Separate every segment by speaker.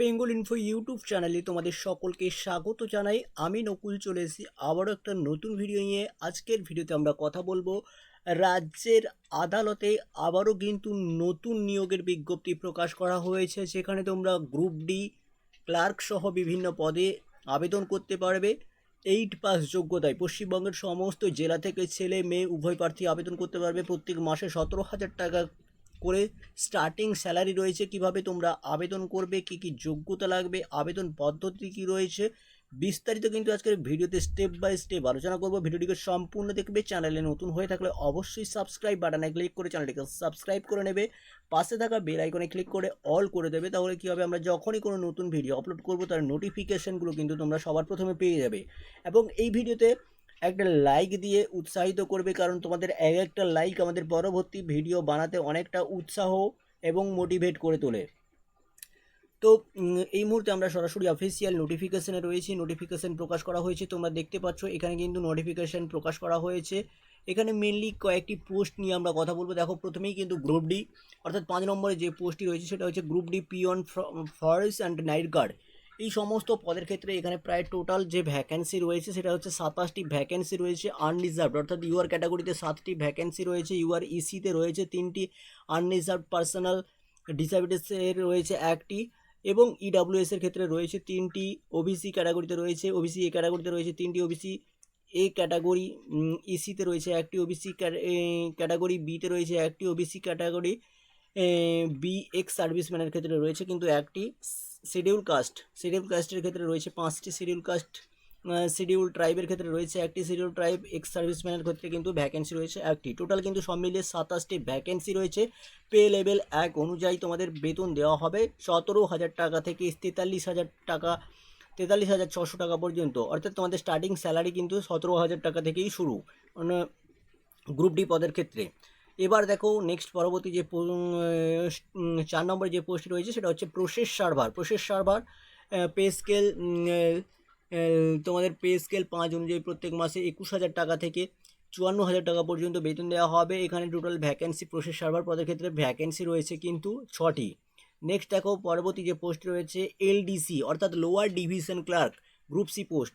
Speaker 1: Bengal info YouTube চ্যানেলে তোমাদের সকলকে স্বাগত জানাই। আমি নকুল, চলে এসেছি আবারও একটা নতুন ভিডিও নিয়ে। আজকের ভিডিওতে আমরা কথা বলব রাজ্যের আদালতে আবারও কিন্তু নতুন নিয়োগের বিজ্ঞপ্তি প্রকাশ করা হয়েছে। সেখানে তোমরা গ্রুপ ডি ক্লার্ক সহ বিভিন্ন পদে আবেদন করতে পারবে। এইট পাস যোগ্যতায় পশ্চিমবঙ্গের সমস্ত জেলা থেকে ছেলে, মেয়ে, উভয় প্রার্থী আবেদন করতে পারবে। প্রত্যেক মাসে সতেরো হাজার টাকা করে স্টার্টিং স্যালারি রয়েছে, কীভাবে তোমরা আবেদন করবে, কি কি যোগ্যতা লাগবে, আবেদন পদ্ধতি কি রয়েছে, বিস্তারিত কিন্তু আজকের ভিডিওতে স্টেপ বাই স্টেপ আলোচনা করব। ভিডিওটিকে সম্পূর্ণ দেখবে চ্যানেলে নতুন হয়ে থাকলে অবশ্যই সাবস্ক্রাইব বাটনে ক্লিক করে চ্যানেলটিকে সাবস্ক্রাইব করে নেবে, পাশে থাকা বেল আইকনে ক্লিক করে অল করে দেবে, তাহলে কী হবে, আমরা যখনই কোনো নতুন ভিডিও আপলোড করব, তার নোটিফিকেশনগুলো কিন্তু তোমরা সবার প্রথমে পেয়ে যাবে। এবং এই ভিডিওতে একটা লাইক দিয়ে উৎসাহিত করবে, কারণ তোমাদের এক একটা লাইক আমাদের পরবর্তী ভিডিও বানাতে অনেকটা উৎসাহ এবং মোটিভেট করে তোলে। তো এই মুহূর্তে আমরা সরাসরি অফিসিয়াল নোটিফিকেশানে রয়েছি। নোটিফিকেশন প্রকাশ করা হয়েছে, তোমরা দেখতে পাচ্ছ। এখানে কিন্তু নোটিফিকেশান প্রকাশ করা হয়েছে। এখানে মেনলি কয়েকটি পোস্ট নিয়ে আমরা কথা বলব। দেখো, প্রথমেই কিন্তু গ্রুপ ডি অর্থাৎ পাঁচ নম্বরে যে পোস্টটি রয়েছে, সেটা হচ্ছে group D peon forest and night guard এই সমস্ত পদের ক্ষেত্রে এখানে প্রায় টোটাল যে ভ্যাকেন্সি রয়েছে, সেটা হচ্ছে সাতাশটি ভ্যাকেন্সি রয়েছে আনরিজার্ভড অর্থাৎ ইউআর ক্যাটাগরিতে সাতটি ভ্যাকেন্সি রয়েছে ইউআর ইসিতে রয়েছে তিনটি আনরিজার্ভ পার্সোনাল ডিসাবিলিটিসের রয়েছে একটি এবং ইডাব্লিউএস এর ক্ষেত্রে রয়েছে তিনটি ওবিসি ক্যাটাগরিতে রয়েছে ওবিসি এ ক্যাটাগরিতে রয়েছে তিনটি ওবিসি এ ক্যাটাগরি ইসিতে রয়েছে একটি ওবিসি ক্যাটাগরি বিতে রয়েছে একটি ওবিসি ক্যাটাগরি বি এক্স সার্ভিসম্যানের ক্ষেত্রে রয়েছে কিন্তু একটি শিডিউল কাস্ট শিডিউল কাস্টের ক্ষেত্রে রয়েছে পাঁচটি শিডিউল কাস্ট শিডিউল ট্রাইবের ক্ষেত্রে রয়েছে একটি শিডিউল ট্রাইব এক্স সার্ভিসম্যানের ক্ষেত্রে কিন্তু ভ্যাকেন্সি রয়েছে একটি। টোটাল কিন্তু সব মিলিয়ে সাতাশটি ভ্যাকেন্সি রয়েছে। পে লেভেল এক অনুযায়ী তোমাদের বেতন দেওয়া হবে সতেরো হাজার টাকা থেকে তেতাল্লিশ হাজার টাকা, তেতাল্লিশ হাজার ছশো টাকা পর্যন্ত। অর্থাৎ তোমাদের স্টার্টিং স্যালারি কিন্তু সতেরো হাজার টাকা থেকেই শুরু মানে গ্রুপ ডি পদের ক্ষেত্রে। এবার দেখো নেক্সট পরবর্তী যে চার নম্বরে যে পোস্ট রয়েছে সেটা হচ্ছে process server process server pay scale তোমাদের পে স্কেল পাঁচ অনুযায়ী প্রত্যেক মাসে একুশ হাজার টাকা থেকে চুয়ান্ন হাজার টাকা পর্যন্ত বেতন দেওয়া হবে। এখানে টোটাল ভ্যাকেন্সি প্রসেস সার্ভার পদের ক্ষেত্রে ভ্যাকেন্সি রয়েছে কিন্তু ছটি। নেক্সট দেখো পরবর্তী যে পোস্ট রয়েছে এলডিসি অর্থাৎ lower division clerk group C post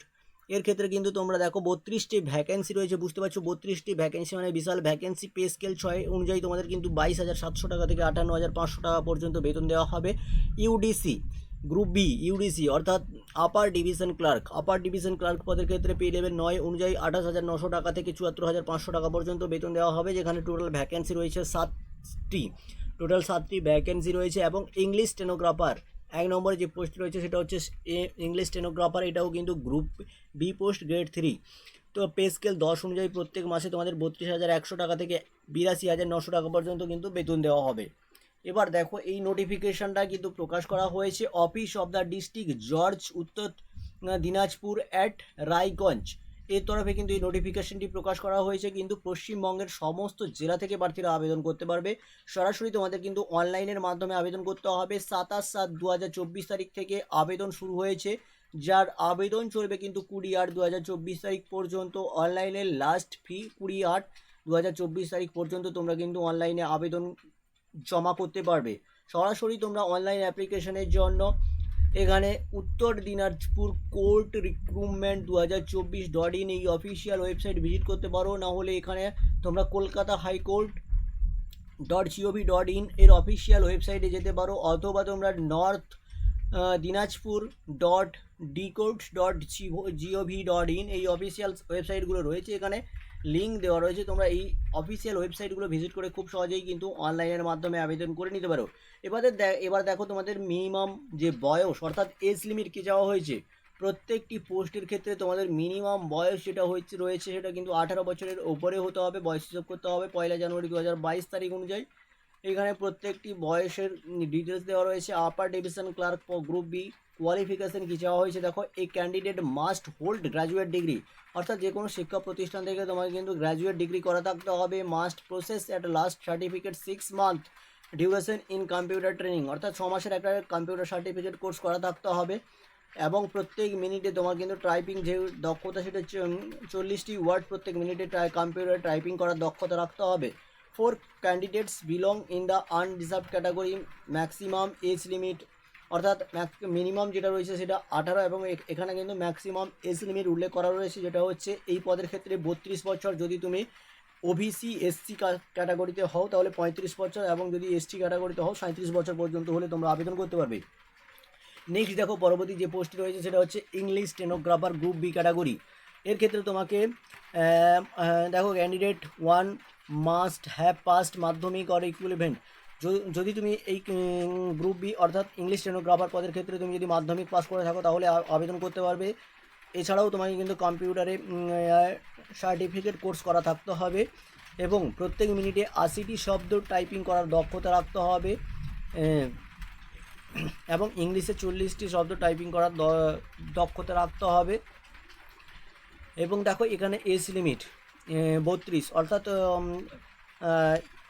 Speaker 1: এর ক্ষেত্রে কিন্তু তোমরা দেখো বত্রিশটি ভ্যাকেন্সি রয়েছে, বুঝতে পারছ? বত্রিশটি ভ্যাকেন্সি মানে বিশাল ভ্যাকেন্সি পে স্কেল ছয় অনুযায়ী তোমাদের কিন্তু বাইশ হাজার সাতশো টাকা থেকে আটান্ন হাজার পাঁচশো টাকা পর্যন্ত বেতন দেওয়া হবে। ইউডিসি গ্রুপ বি ইউডিসি অর্থাৎ upper division clerk upper division clerk পদের ক্ষেত্রে পে লেভেল নয় অনুযায়ী আঠাশ হাজার নশো টাকা থেকে চুয়াত্তর হাজার পাঁচশো টাকা পর্যন্ত বেতন দেওয়া হবে, যেখানে টোটাল ভ্যাকেন্সি রয়েছে সাতটি। টোটাল সাতটি ভ্যাকেন্সি রয়েছে এবং ইংলিশ স্টেনোগ্রাফার এক নম্বরে যে পোস্ট রয়েছে সেটা হচ্ছে ইংলিশ স্টেনোগ্রাফার এটাও কিন্তু group B post grade three তো পে স্কেল দশ অনুযায়ী প্রত্যেক মাসে তোমাদের বত্রিশ হাজার একশো টাকা থেকে বিরাশি হাজার নশো টাকা পর্যন্ত কিন্তু বেতন দেওয়া হবে। এবার দেখো, এই নোটিফিকেশনটা কিন্তু প্রকাশ করা হয়েছে office of the district judge উত্তর দিনাজপুর অ্যাট রায়গঞ্জ। এর তরফে কিন্তু এই নোটিফিকেশনটি প্রকাশ করা হয়েছে। কিন্তু পশ্চিমবঙ্গের সমস্ত জেলা থেকে প্রার্থীরা আবেদন করতে পারবে। সরাসরি তোমাদের কিন্তু অনলাইনের মাধ্যমে আবেদন করতে হবে। সাতাশ সাত দু তারিখ থেকে আবেদন শুরু হয়েছে। যার আবেদন চলবে কিন্তু কুড়ি আট দু তারিখ পর্যন্ত। অনলাইনের লাস্ট ফি কুড়ি আট দু তারিখ পর্যন্ত তোমরা কিন্তু অনলাইনে আবেদন জমা করতে পারবে। সরাসরি তোমরা অনলাইন অ্যাপ্লিকেশনের জন্য এখানে উত্তর দিনাজপুর কোর্ট রিক্রুটমেন্ট দু হাজার চব্বিশ ডট ইন এই অফিসিয়াল ওয়েবসাইট ভিজিট করতে পারো। না হলে এখানে তোমরা Kolkata high court dot gov dot in এর অফিসিয়াল ওয়েবসাইটে যেতে পারো। অথবা তোমরা north Dinajpur dot dcourts dot gov dot in এই অফিসিয়াল ওয়েবসাইটগুলো রয়েছে এখানে। লিঙ্ক দেওয়া রয়েছে, তোমরা এই অফিসিয়াল ওয়েবসাইটগুলো ভিজিট করে খুব সহজেই কিন্তু অনলাইনের মাধ্যমে আবেদন করে নিতে পারো। এবারে এবার দেখো তোমাদের মিনিমাম যে বয়স, অর্থাৎ এজ লিমিট কি চাওয়া হয়েছে? প্রত্যেকটি পোস্টের ক্ষেত্রে তোমাদের মিনিমাম বয়স যেটা হয়েছে, রয়েছে সেটা কিন্তু আঠারো বছরের ওপরে হতে হবে, বয়স হিসাব করতে হবে পয়লা জানুয়ারি দু হাজার বাইশ তারিখ অনুযায়ী। এখানে প্রত্যেকটি বয়সের ডিটেলস দেওয়া রয়েছে upper division clerk group B qualification কি চাওয়া হয়েছে? দেখো, এই candidate must hold graduate degree অর্থাৎ যে কোনো শিক্ষা প্রতিষ্ঠান থেকে তোমাকে কিন্তু গ্র্যাজুয়েট ডিগ্রি করা থাকতে হবে। Must process at last certificate six month duration in computer training অর্থাৎ ছ মাসের একটা কম্পিউটার সার্টিফিকেট কোর্স করা থাকতে হবে। এবং প্রত্যেক মিনিটে তোমার কিন্তু টাইপিং যে দক্ষতা সেটা চল্লিশটি ওয়ার্ড প্রত্যেক মিনিটে কম্পিউটার টাইপিং করার দক্ষতা রাখতে হবে। For candidates belong in the unreserved category maximum age limit অর্থাৎ মিনিমাম যেটা রয়েছে সেটা আঠারো এবং এখানে কিন্তু ম্যাক্সিমাম এজ লিমিট উল্লেখ করা রয়েছে, যেটা হচ্ছে এই পদের ক্ষেত্রে বত্রিশ বছর। যদি তুমি ওবিসি এসসি ক্যাটাগরিতে হও, তাহলে পঁয়ত্রিশ বছর এবং যদি এসটি ক্যাটাগরিতে হও সাঁত্রিশ বছর পর্যন্ত হলে তোমরা আবেদন করতে পারবে। নেক্সট দেখো, পরবর্তী যে পোস্ট রয়েছে, সেটা হচ্ছে English stenographer group B category এর ক্ষেত্রে তোমাকে দেখো candidate one must have passed মাধ্যমিক অর ইকুইভেন্ট যদি তুমি এই গ্রুপ বি অর্থাৎ ইংলিশ স্টেনোগ্রাফার পদের ক্ষেত্রে তুমি যদি মাধ্যমিক পাস করে থাকো, তাহলে আবেদন করতে পারবে। এছাড়াও তোমাকে কিন্তু কম্পিউটারে সার্টিফিকেট কোর্স করা থাকতে হবে এবং প্রত্যেক মিনিটে আশিটি শব্দ টাইপিং করার দক্ষতা রাখতে হবে। এবং ইংলিশে চল্লিশটি শব্দ টাইপিং করার দক্ষতা রাখতে হবে। এবং দেখো এখানে এজ লিমিট বত্রিশ, অর্থাৎ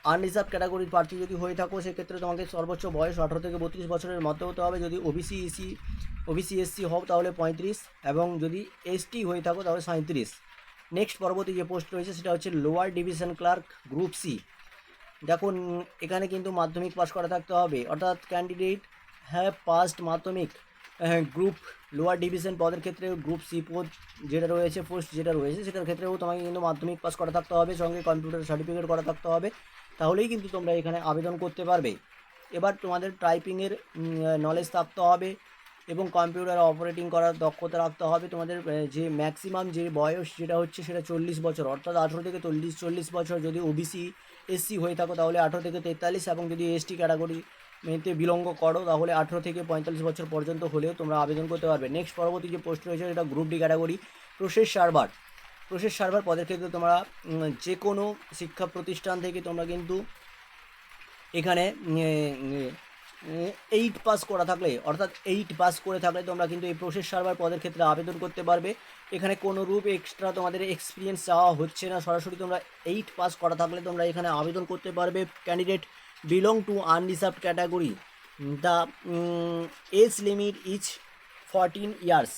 Speaker 1: আনরিজার্ভ ক্যাটাগরির প্রার্থী যদি হয়ে থাকো, সেক্ষেত্রে তোমাকে সর্বোচ্চ বয়স আঠারো থেকে বত্রিশ বছরের মধ্যে হতে হবে। যদি ওবিসি ইসি ওবিসি এসসি হও, তাহলে পঁয়ত্রিশ। এবং যদি এসটি হয়ে থাকো, তাহলে সাঁত্রিশ নেক্সট পরবর্তী যে পোস্ট রয়েছে, সেটা হচ্ছে lower division clerk group C দেখুন এখানে কিন্তু মাধ্যমিক পাস করা থাকতে হবে। অর্থাৎ ক্যান্ডিডেট হ্যাভ পাস্ট মাধ্যমিক গ্রুপ লোয়ার ডিভিশন পদের ক্ষেত্রে গ্রুপ সি পদ যেটা রয়েছে পোস্ট যেটা রয়েছে, সেটার ক্ষেত্রেও তোমাকে কিন্তু মাধ্যমিক পাস করা থাকতে হবে। সঙ্গে কম্পিউটার সার্টিফিকেট করা থাকতে হবে। তাহলেই কিন্তু তোমরা এখানে আবেদন করতে পারবে। এবার তোমাদের টাইপিংয়ের নলেজ থাকতে হবে এবং কম্পিউটার অপারেটিং করার দক্ষতা রাখতে হবে। তোমাদের যে ম্যাক্সিমাম যে বয়স যেটা হচ্ছে সেটা চল্লিশ বছর, অর্থাৎ আঠেরো থেকে চল্লিশ চল্লিশ বছর। যদি ওবিসি এসসি হয়ে থাকো তাহলে আঠেরো থেকে তেতাল্লিশ এবং যদি এসটি ক্যাটাগরি মেতে বিলঙ্গ করো তাহলে আঠেরো থেকে পঁয়তাল্লিশ বছর পর্যন্ত হলেও তোমরা আবেদন করতে পারবে। নেক্সট পরবর্তী যে পোস্ট রয়েছে সেটা group D category process server process server পদের ক্ষেত্রে তোমরা যে কোনো শিক্ষা প্রতিষ্ঠান থেকে তোমরা কিন্তু এখানে এইট পাস করা থাকলে, অর্থাৎ এইট পাস করে থাকলে তোমরা কিন্তু এই প্রসেস সার্ভার পদের ক্ষেত্রে আবেদন করতে পারবে। এখানে কোনো রূপ এক্সট্রা তোমাদের এক্সপিরিয়েন্স চাওয়া হচ্ছে না। সরাসরি তোমরা এইট পাস করা থাকলে তোমরা এখানে আবেদন করতে পারবে। Candidate belong to unreserved category the age limit is fourteen years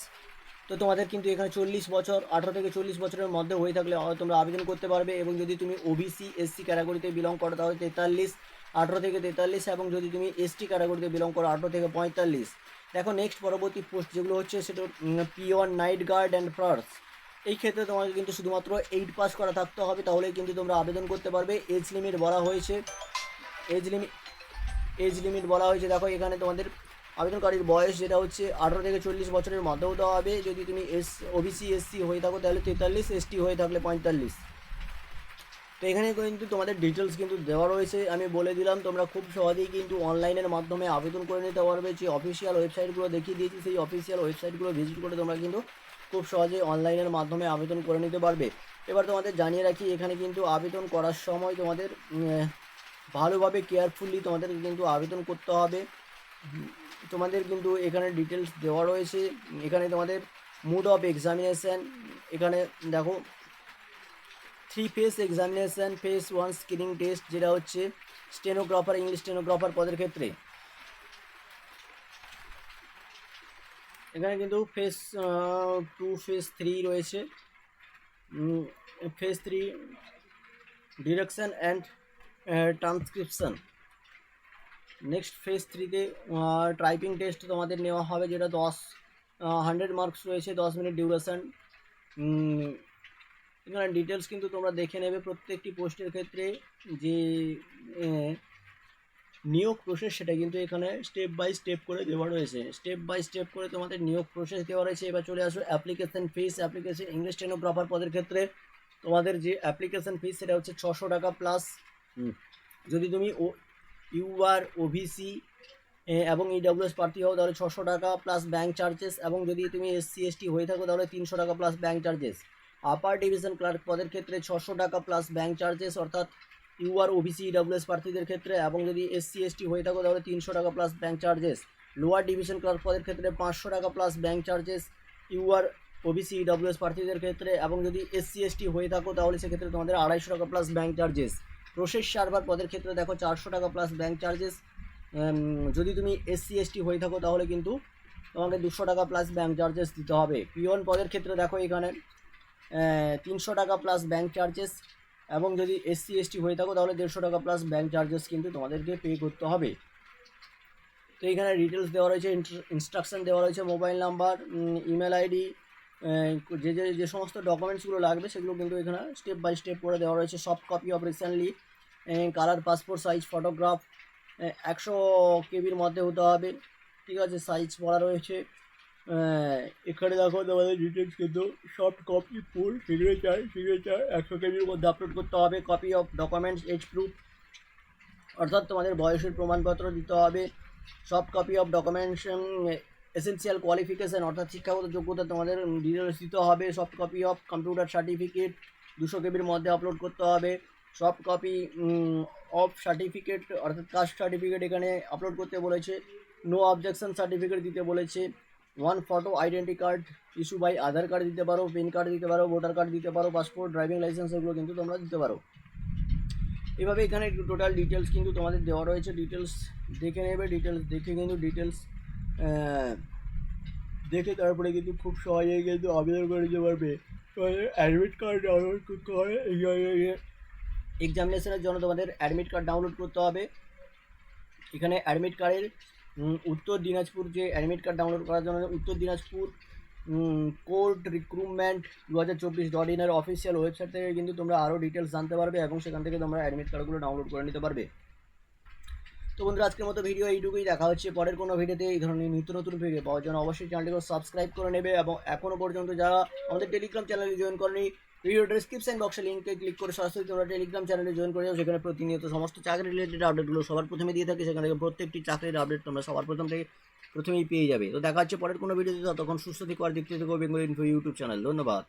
Speaker 1: তো তোমাদের কিন্তু এখানে চল্লিশ বছর, আঠারো থেকে চল্লিশ বছরের মধ্যে হয়ে থাকলে তোমরা আবেদন করতে পারবে এবং যদি তুমি ওবিসি এসসি ক্যাটাগরিতে বিলং করো, তাহলে তেতাল্লিশ, আঠারো থেকে তেতাল্লিশ এবং যদি তুমি এসটি ক্যাটাগরিতে বিলং করো, আঠারো থেকে পঁয়তাল্লিশ। দেখো নেক্সট পরবর্তী পোস্ট যেগুলো হচ্ছে সেটা পিওর নাইট গার্ড অ্যান্ড ফার্স এই ক্ষেত্রে তোমাকে কিন্তু শুধুমাত্র এইট পাস করা থাকতে হবে তাহলেই কিন্তু তোমরা আবেদন করতে পারবে। এজ লিমিট বলা হয়েছে এজ লিমিট এজ লিমিট বলা হয়েছে। দেখো এখানে তোমাদের আবেদনকারীর বয়স যেটা হচ্ছে আঠারো থেকে চল্লিশ বছরের মধ্যে হতে হবে। যদি তুমি এস ওবিসি এসসি হয়ে থাকো, তাহলে তেতাল্লিশ এসটি হয়ে থাকলে পঁয়তাল্লিশ। তো এখানে কিন্তু তোমাদের ডিটেলস কিন্তু দেওয়া রয়েছে। আমি বলে দিলাম, তোমরা খুব সহজেই কিন্তু অনলাইনের মাধ্যমে আবেদন করে নিতে পারবে। যে অফিসিয়াল ওয়েবসাইটগুলো দেখিয়ে দিয়েছি, সেই অফিসিয়াল ওয়েবসাইটগুলো ভিজিট করে তোমরা কিন্তু খুব সহজেই অনলাইনের মাধ্যমে আবেদন করে নিতে পারবে। এবার তোমাদের জানিয়ে রাখি, এখানে কিন্তু আবেদন করার সময় তোমাদের ভালোভাবে কেয়ারফুলি তোমাদের কিন্তু আবেদন করতে হবে। তোমাদের কিন্তু এখানে ডিটেলস দেওয়া রয়েছে। এখানে তোমাদের মুড অফ এক্সামিনেশান এখানে দেখো three phase examination phase one screening test যেটা হচ্ছে স্টেনোগ্রাফার ইংলিশ স্টেনোগ্রাফার পদের ক্ষেত্রে। এখানে কিন্তু ফেস টু ফেস থ্রি রয়েছে। Phase three direction and transcription next phase থ্রিতে টাইপিং টেস্ট তোমাদের নেওয়া হবে যেটা দশ হান্ড্রেড মার্কস রয়েছে দশ মিনিট ডিউরেশন এখানে ডিটেলস কিন্তু তোমরা দেখে নেবে প্রত্যেকটি পোস্টের ক্ষেত্রে যে নিয়োগ প্রসেস সেটা কিন্তু এখানে স্টেপ বাই স্টেপ করে দেওয়া রয়েছে। স্টেপ বাই স্টেপ করে তোমাদের নিয়োগ প্রসেস দেওয়া রয়েছে। এবার চলে আসো application fees application English stenographer পদের ক্ষেত্রে তোমাদের যে অ্যাপ্লিকেশন ফিস সেটা হচ্ছে ছশো টাকা প্লাস যদি তুমি ও ইউআর ওভিসি এবং ইডাব্লিউএস প্রার্থী হও, তাহলে ছশো টাকা প্লাস ব্যাঙ্ক চার্জেস এবং যদি তুমি এসসি এসটি হয়ে থাকো, তাহলে তিনশো টাকা plus bank charges upper division clerk পদের ক্ষেত্রে ছশো টাকা প্লাস ব্যাঙ্ক চার্জেস অর্থাৎ ইউআর ওবিসি ইডাব্লিউএস প্রার্থীদের ক্ষেত্রে, এবং যদি এসসি এসটি হয়ে থাকো, তাহলে তিনশো টাকা plus bank charges lower division clerk পদের ক্ষেত্রে পাঁচশো টাকা plus bank charges UR OBC EWS প্রার্থীদের ক্ষেত্রে, এবং যদি এসসি এসটি হয়ে থাকো, তাহলে সেক্ষেত্রে তোমাদের আড়াইশো টাকা plus bank charges process server পদের ক্ষেত্রে দেখো চারশো টাকা প্লাস ব্যাঙ্ক চার্জেস যদি তুমি এসসি এসটি হয়ে থাকো তাহলে কিন্তু তোমাকে দুশো টাকা প্লাস ব্যাঙ্ক চার্জেস দিতে হবে। পিওন পদের ক্ষেত্রে দেখো এখানে তিনশো টাকা প্লাস ব্যাঙ্ক চার্জেস এবং যদি এসসি এসটি হয়ে থাকো তাহলে দেড়শো টাকা প্লাস ব্যাঙ্ক চার্জেস কিন্তু তোমাদেরকে পে করতে হবে। তো এখানে ডিটেলস দেওয়া রয়েছে ইনস্ট্রাকশন দেওয়া রয়েছে মোবাইল নাম্বার ইমেল আইডি যে যে যে সমস্ত ডকুমেন্টসগুলো লাগবে সেগুলো কিন্তু এখানে স্টেপ বাই স্টেপ করে দেওয়া রয়েছে। Soft copy of recently colour passport size photograph একশো কেবির মধ্যে হতে হবে। ঠিক আছে সাইজ বলা রয়েছে। এখানে দেখো তোমাদের ডিটেলস কিন্তু soft copy full signature signature একশো কেবির মধ্যে আপলোড করতে হবে। Copy of documents age proof অর্থাৎ তোমাদের বয়সের প্রমাণপত্র দিতে হবে। Soft copy of documents essential qualification অর্থাৎ শিক্ষাগত যোগ্যতা তোমাদের ডিটেলস দিতে হবে। Soft copy of computer certificate দুশো কেবির মধ্যে আপলোড করতে হবে। সফট কপি অফ সার্টিফিকেট অর্থাৎ কাস্ট সার্টিফিকেট এখানে আপলোড করতে বলেছে। নো অবজেকশন সার্টিফিকেট দিতে বলেছে। One photo identity card issue by Aadhaar card দিতে পারো পেন কার্ড দিতে পারো ভোটার কার্ড দিতে পারো পাসপোর্ট ড্রাইভিং লাইসেন্স এগুলো কিন্তু তোমরা দিতে পারো। এভাবে এখানে টোটাল ডিটেলস কিন্তু তোমাদের দেওয়া রয়েছে। ডিটেলস দেখে নেবে ডিটেলস দেখে কিন্তু ডিটেলস দেখে তারপরে কিন্তু খুব সহজেই কিন্তু আবেদন করে দিতে পারবে। অ্যাডমিট কার্ড ডাউনলোড করতে হবে এক্সামিনেশনের জন্য তোমাদের অ্যাডমিট কার্ড ডাউনলোড করতে হবে। এখানে অ্যাডমিট কার্ডের উত্তর দিনাজপুর যে অ্যাডমিট কার্ড ডাউনলোড করার জন্য, উত্তর দিনাজপুর কোর্ট রিক্রুটমেন্ট দু হাজার চব্বিশ ডট ইনের অফিসিয়াল ওয়েবসাইট থেকে কিন্তু তোমরা আরও ডিটেলস জানতে পারবে এবং সেখান থেকে তোমরা অ্যাডমিট কার্ডগুলো ডাউনলোড করে নিতে পারবে। তো বন্ধুরা, আজকের মতো ভিডিও এইটুকুই। দেখা হচ্ছে পরের কোনো ভিডিওতে এই ধরনের নিত্য নতুন ভিডিও পাওয়ার জন্য। অবশ্যই চ্যানেলটিকে সাবস্ক্রাইব করে নেবে এবং এখনও পর্যন্ত যারা আমাদের টেলিগ্রাম চ্যানেলে জয়েন করেনি ভিডিও ডিসক্রিপশন বক্সে লিঙ্কে ক্লিক করে সরাসরি তোমরা টেলিগ্রাম চ্যানেলে জয়েন করে যাও সেখানে প্রতিনিয়ত সমস্ত চাকরি রিলেটেড আপডেটগুলো সবার প্রথমে দিয়ে থাকে। সেখান প্রত্যেকটি চাকরির আপডেট তোমরা সবার প্রথম থেকে প্রথমেই পেয়ে যাবে। তো দেখা হচ্ছে পরের কোনো ভিডিওতে তখন সুস্থ থেকে, আর দেখতে থেকো বেঙ্গল ইনফো ইউটিউব চ্যানেল ধন্যবাদ।